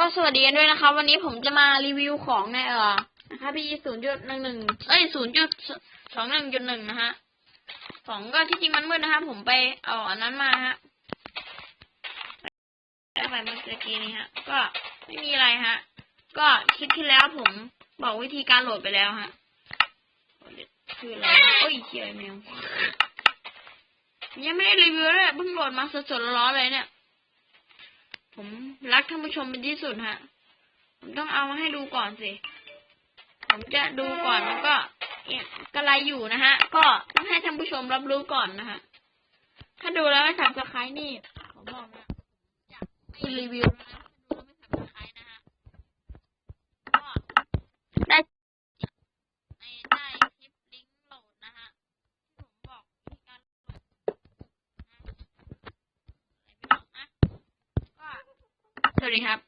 ก็สวัสดีกันด้วยนะครับวันนี้ผมจะมารีวิวของในเอ่อนะคะพี่ศูนย์จุดหนึ่งหนึ่งเอ้ยศูนย์จุดสองหนึ่งจุดหนึ่งนะฮะของก็ที่จริงมันมืดนะฮะผมไปเอาอันนั้นมาฮะได้ไปเมื่อกี้นี้ฮะ ก็ไม่มีอะไรฮะ ก็คลิปที่แล้วผมบอกวิธีการโหลดไปแล้วฮะคืออะไรโอ้ยเขียแมวยังไม่ได้รีวิวเลยเพิ่งโหลดมาสดๆร้อนเลยเนี่ย ผมรักท่านผู้ชมเป็นที่สุดฮะ ผมต้องเอามาให้ดูก่อนสิ ผมจะดูก่อนแล้วก็เนี่ยกระไรอยู่นะฮะ ก็ต้องให้ท่านผู้ชมรับรู้ก่อนนะฮะ ถ้าดูแล้วไม่สับสไครนี่ ผมบอกนะอยากรีวิวนะถ้าดูแล้วไม่สับสไครนะฮะ ก็ได้ในใต้คลิปลิงก์โหลดนะฮะ ที่ผมบอกวิธีการโหลดนะ อะไ